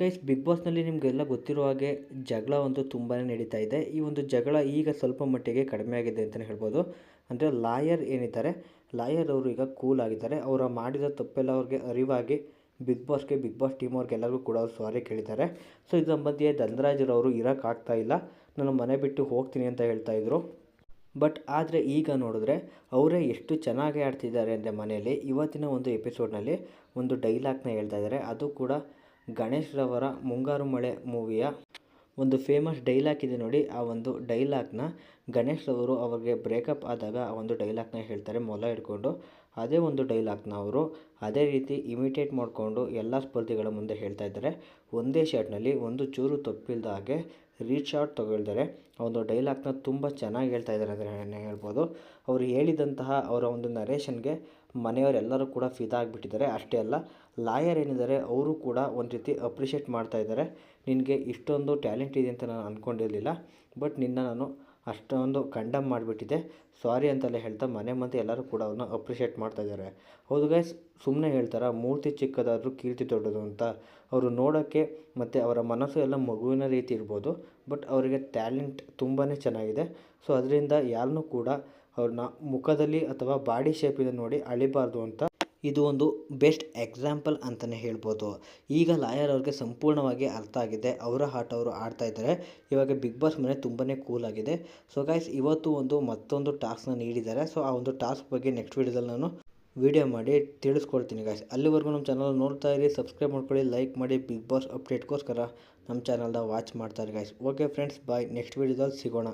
Guys big ಬಾಸ್ನಲ್ಲಿ ನಿಮಗೆಲ್ಲ ಗೊತ್ತಿರೋ ಹಾಗೆ ಜಗಳ ಒಂದು ತುಂಬಾ ನಡೀತಾ ಇದೆ. ಈ ಒಂದು ಜಗಳ ಈಗ ಸ್ವಲ್ಪ ಮಟ್ಟಿಗೆ ಕಡಿಮೆ ಆಗಿದೆ ಅಂತಲೇ ಹೇಳ್ಬೋದು. ಅಂದರೆ ಲಾಯರ್ ಏನಿದ್ದಾರೆ? ಲಾಯರ್ ಅವರು ಈಗ ಕೂಲ್ ಆಗಿದ್ದಾರೆ. ಅವರ ಮಾಡಿದ ತಪ್ಪೆಲ್ಲ ಅವ್ರಿಗೆ ಅರಿವಾಗಿ ಬಿಗ್ ಬಾಸ್ಗೆ ಬಿಗ್ ಬಾಸ್ ಟೀಮ್ ಅವ್ರಿಗೆಲ್ಲರಿಗೂ ಕೂಡ ಅವ್ರು ಸಾರಿ ಕೇಳಿದ್ದಾರೆ. ಸೊ ಇದ್ರ ಮಧ್ಯೆ ಧನರಾಜರವರು ಇರೋಕ್ಕಾಗ್ತಾ ಇಲ್ಲ. ನಾನು ಮನೆ ಬಿಟ್ಟು ಹೋಗ್ತೀನಿ ಅಂತ ಹೇಳ್ತಾ ಇದ್ರು. ಬಟ್ ಆದರೆ ಈಗ ನೋಡಿದ್ರೆ ಅವರೇ ಎಷ್ಟು ಚೆನ್ನಾಗಿ ಆಡ್ತಿದ್ದಾರೆ ಅಂದರೆ ಮನೆಯಲ್ಲಿ. ಇವತ್ತಿನ ಒಂದು ಎಪಿಸೋಡ್ನಲ್ಲಿ ಒಂದು ಡೈಲಾಗ್ನ ಹೇಳ್ತಾ ಇದ್ದಾರೆ. ಅದು ಕೂಡ ಗಣೇಶ್ ರವರ ಮುಂಗಾರು ಮಳೆ ಮೂವಿಯ ಒಂದು ಫೇಮಸ್ ಡೈಲಾಗ್ ಇದೆ ನೋಡಿ. ಆ ಒಂದು ಡೈಲಾಗ್ನ ಗಣೇಶ್ ರವರು ಅವ್ರಿಗೆ ಬ್ರೇಕಪ್ ಆದಾಗ ಆ ಒಂದು ಡೈಲಾಗ್ನ ಹೇಳ್ತಾರೆ ಮೊಲ ಹಿಡ್ಕೊಂಡು. ಅದೇ ಒಂದು ಡೈಲಾಗ್ನ ಅವರು ಅದೇ ರೀತಿ ಇಮಿಟೇಟ್ ಮಾಡಿಕೊಂಡು ಎಲ್ಲ ಸ್ಪರ್ಧಿಗಳ ಮುಂದೆ ಹೇಳ್ತಾ ಇದ್ದಾರೆ. ಒಂದೇ ಶಾಟ್ನಲ್ಲಿ ಒಂದು ಚೂರು ತಪ್ಪಿಲ್ಲದ ಹಾಗೆ ರೀಚ್ ಶಾಟ್ ತಗೊಳ್ತಾರೆ. ಒಂದು ಡೈಲಾಗ್ನ ತುಂಬ ಚೆನ್ನಾಗಿ ಹೇಳ್ತಾ ಇದ್ದಾರೆ ಅಂದರೆ ಹೇಳ್ಬೋದು. ಅವರು ಹೇಳಿದಂತಹ ಅವರ ಒಂದು ನರೇಷನ್ಗೆ ಮನೆಯವರೆಲ್ಲರೂ ಕೂಡ ಫಿದಾ ಆಗಿಬಿಟ್ಟಿದ್ದಾರೆ. ಅಷ್ಟೇ ಅಲ್ಲ ಲಾಯರ್ ಏನಿದ್ದಾರೆ, ಅವರು ಕೂಡ ಒಂದು ರೀತಿ ಅಪ್ರಿಷಿಯೇಟ್ ಮಾಡ್ತಾ ಇದ್ದಾರೆ. ನಿನಗೆ ಇಷ್ಟೊಂದು ಟ್ಯಾಲೆಂಟ್ ಇದೆ ಅಂತ ನಾನು ಅಂದ್ಕೊಂಡಿರಲಿಲ್ಲ ಬಟ್ ನಿನ್ನ ನಾನು ಅಷ್ಟೊಂದು ಕಂಡಮ್ ಮಾಡಿಬಿಟ್ಟಿದೆ. ಸಾರಿ ಅಂತೆಲ್ಲ ಹೇಳ್ತಾ ಮನೆ ಮಂದಿ ಎಲ್ಲರೂ ಕೂಡ ಅವ್ರನ್ನ ಅಪ್ರಿಷಿಯೇಟ್ ಮಾಡ್ತಾ ಇದ್ದಾರೆ. ಹೌದು ಗೈಸ್ ಸುಮ್ಮನೆ ಹೇಳ್ತಾರೆ, ಮೂರ್ತಿ ಚಿಕ್ಕದಾದರೂ ಕೀರ್ತಿ ದೊಡ್ಡದು ಅಂತ. ಅವರು ನೋಡೋಕ್ಕೆ ಮತ್ತು ಅವರ ಮನಸ್ಸು ಎಲ್ಲ ಮಗುವಿನ ರೀತಿ ಇರ್ಬೋದು ಬಟ್ ಅವರಿಗೆ ಟ್ಯಾಲೆಂಟ್ ತುಂಬಾ ಚೆನ್ನಾಗಿದೆ. ಸೊ ಅದರಿಂದ ಯಾರನ್ನೂ ಕೂಡ ಅವ್ರನ್ನ ಮುಖದಲ್ಲಿ ಅಥವಾ ಬಾಡಿ ಶೇಪಿಂದ ನೋಡಿ ಅಳಿಬಾರ್ದು ಅಂತ ಇದು ಒಂದು ಬೆಸ್ಟ್ ಎಕ್ಸಾಂಪಲ್ ಅಂತಲೇ ಹೇಳ್ಬೋದು. ಈಗ ಲಾಯರ್ ಅವ್ರಿಗೆ ಸಂಪೂರ್ಣವಾಗಿ ಅರ್ಥ ಆಗಿದೆ. ಅವರ ಆಟ ಅವರು ಆಡ್ತಾ ಇದ್ದಾರೆ. ಇವಾಗ ಬಿಗ್ ಬಾಸ್ ಮನೆ ತುಂಬನೇ ಕೂಲ್ ಆಗಿದೆ. ಸೊ ಗೈಸ್ ಇವತ್ತು ಒಂದು ಮತ್ತೊಂದು ಟಾಸ್ಕ್ನ ನೀಡಿದ್ದಾರೆ. ಸೊ ಆ ಒಂದು ಟಾಸ್ಕ್ ಬಗ್ಗೆ ನೆಕ್ಸ್ಟ್ ವೀಡಿಯೋದಲ್ಲಿ ನಾನು ವಿಡಿಯೋ ಮಾಡಿ ತಿಳಿಸ್ಕೊಡ್ತೀನಿ ಗಾಯ್ಸ್ ಅಲ್ಲಿವರೆಗೂ ನಮ್ಮ ಚಾನಲ್ ನೋಡ್ತಾ ಇರಿ. ಸಬ್ಸ್ಕ್ರೈಬ್ ಮಾಡ್ಕೊಳ್ಳಿ. ಲೈಕ್ ಮಾಡಿ. ಬಿಗ್ ಬಾಸ್ ಅಪ್ಡೇಟ್ಗೋಸ್ಕರ ನಮ್ಮ ಚಾನಲ್ನ ವಾಚ್ ಮಾಡ್ತಾರೆ guys okay friends bye next ವೀಡಿಯೋದಲ್ಲಿ ಸಿಗೋಣ.